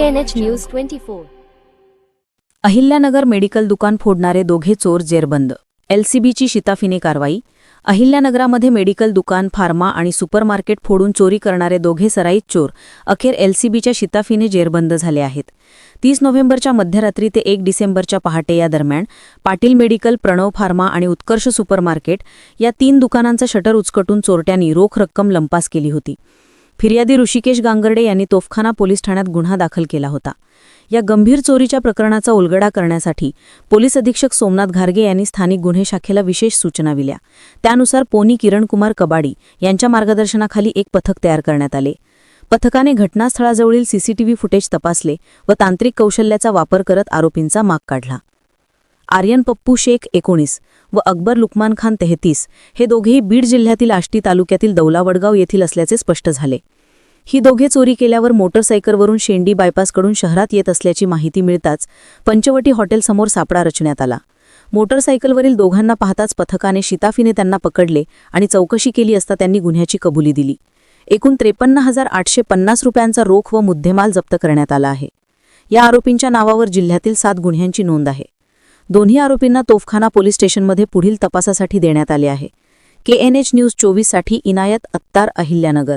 TNH news twenty four Ahilyanagar medical दुकान फोडणारे दोघे चोर जेरबंद. एलसीबीची शिताफीने कारवाई. अहिल्यानगरामध्ये मेडिकल दुकान फार्मा आणि सुपरमार्केट फोडून चोरी करणारे दोघे सराईत चोर. अखेर एलसीबीच्या शिताफीने जेरबंद झाले आहेत. तीस नोव्हेंबरच्या मध्यरात्री ते एक डिसेंबरच्या पहाटे या दरम्यान पाटील मेडिकल प्रणव फार्मा आणि उत्कर्ष सुपरमार्केट या तीन दुकानांचं शटर उचकटून चोरट्यांनी रोख रक्कम लंपास केली होती. फिर्यादी ऋषिकेश गांगर्डे यांनी तोफखाना पोलीस ठाण्यात गुन्हा दाखल केला होता. या गंभीर चोरीच्या प्रकरणाचा उलगडा करण्यासाठी पोलीस अधीक्षक सोमनाथ घारगे यांनी स्थानिक गुन्हे शाखेला विशेष सूचना दिल्या. त्यानुसार पोनी किरणकुमार कबाडी यांच्या मार्गदर्शनाखाली एक पथक तयार करण्यात आले. पथकाने घटनास्थळाजवळील सीसीटीव्ही फुटेज तपासले व तांत्रिक कौशल्याचा वापर करत आरोपींचा माग काढला. आर्यन पप्पू शेख एकोणीस व अकबर लुकमान खान तेहतीस हे दोघेही बीड जिल्ह्यातील आष्टी तालुक्यातील दौलावडगाव येथील असल्याचे स्पष्ट झाले. ही दोघे चोरी केल्यावर मोटरसायकलवरून शेंडी बायपासकडून शहरात येत असल्याची माहिती मिळताच पंचवटी हॉटेलसमोर सापळा रचण्यात आला. मोटरसायकलवरील दोघांना पाहताच पथकाने शिताफीने त्यांना पकडले आणि चौकशी केली असता त्यांनी गुन्ह्याची कबुली दिली. एकूण त्रेपन्न हजार आठशे पन्नास रुपयांचा रोख व मुद्देमाल जप्त करण्यात आला आहे. या आरोपींच्या नावावर जिल्ह्यातील सात गुन्ह्यांची नोंद आहे. दोन्ही आरोपींना तोफखाना पोलीस स्टेशनमध्ये पुढील तपासासाठी देण्यात आले आहे. केएनएच न्यूज चोवीससाठी इनायत अत्तार अहिल्यानगर.